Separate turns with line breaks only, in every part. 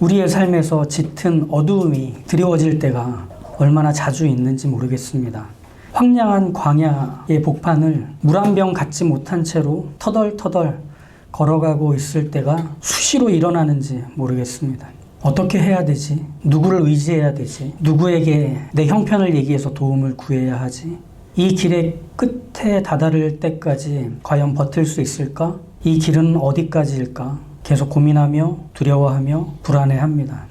우리의 삶에서 짙은 어두움이 드리워질 때가 얼마나 자주 있는지 모르겠습니다. 황량한 광야의 복판을 물 한 병 갖지 못한 채로 터덜터덜 걸어가고 있을 때가 수시로 일어나는지 모르겠습니다. 어떻게 해야 되지? 누구를 의지해야 되지? 누구에게 내 형편을 얘기해서 도움을 구해야 하지? 이 길의 끝에 다다를 때까지 과연 버틸 수 있을까? 이 길은 어디까지일까? 계속 고민하며 두려워하며 불안해합니다.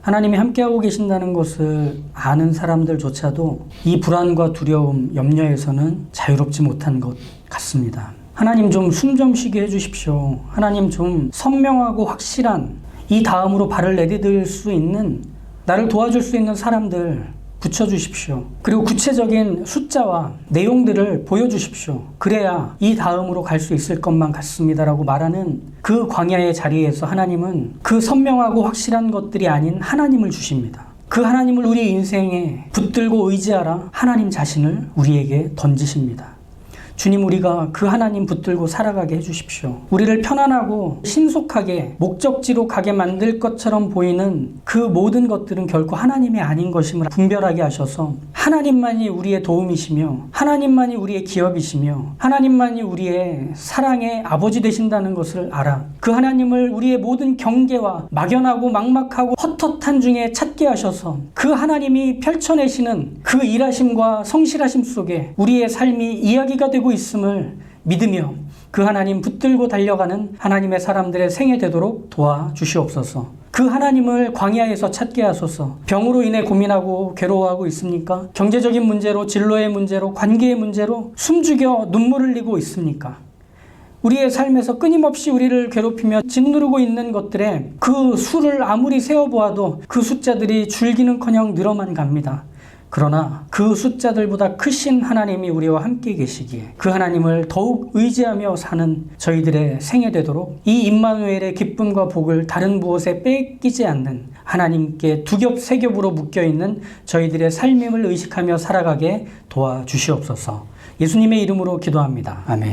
하나님이 함께하고 계신다는 것을 아는 사람들조차도 이 불안과 두려움, 염려에서는 자유롭지 못한 것 같습니다. 하나님 좀 숨 좀 쉬게 해주십시오. 하나님 좀 선명하고 확실한 이 다음으로 발을 내디딜 수 있는 나를 도와줄 수 있는 사람들 붙여주십시오. 그리고 구체적인 숫자와 내용들을 보여주십시오. 그래야 이 다음으로 갈 수 있을 것만 같습니다라고 말하는 그 광야의 자리에서 하나님은 그 선명하고 확실한 것들이 아닌 하나님을 주십니다. 그 하나님을 우리 인생에 붙들고 의지하라 하나님 자신을 우리에게 던지십니다. 주님 우리가 그 하나님 붙들고 살아가게 해주십시오. 우리를 편안하고 신속하게 목적지로 가게 만들 것처럼 보이는 그 모든 것들은 결코 하나님이 아닌 것임을 분별하게 하셔서 하나님만이 우리의 도움이시며 하나님만이 우리의 기업이시며 하나님만이 우리의 사랑의 아버지 되신다는 것을 알아. 그 하나님을 우리의 모든 경계와 막연하고 막막하고 헛헛한 중에 찾게 하셔서 그 하나님이 펼쳐내시는 그 일하심과 성실하심 속에 우리의 삶이 이야기가 되고 있음을 믿으며 그 하나님 붙들고 달려가는 하나님의 사람들의 생애 되도록 도와주시옵소서. 그 하나님을 광야에서 찾게 하소서. 병으로 인해 고민하고 괴로워하고 있습니까? 경제적인 문제로, 진로의 문제로, 관계의 문제로 숨죽여 눈물 흘리고 있습니까? 우리의 삶에서 끊임없이 우리를 괴롭히며 짓누르고 있는 것들에 그 수를 아무리 세어보아도 그 숫자들이 줄기는커녕 늘어만 갑니다. 그러나 그 숫자들보다 크신 하나님이 우리와 함께 계시기에 그 하나님을 더욱 의지하며 사는 저희들의 생애 되도록 이 임마누엘의 기쁨과 복을 다른 무엇에 뺏기지 않는 하나님께 두 겹 세 겹으로 묶여 있는 저희들의 삶임을 의식하며 살아가게 도와주시옵소서. 예수님의 이름으로 기도합니다. 아멘.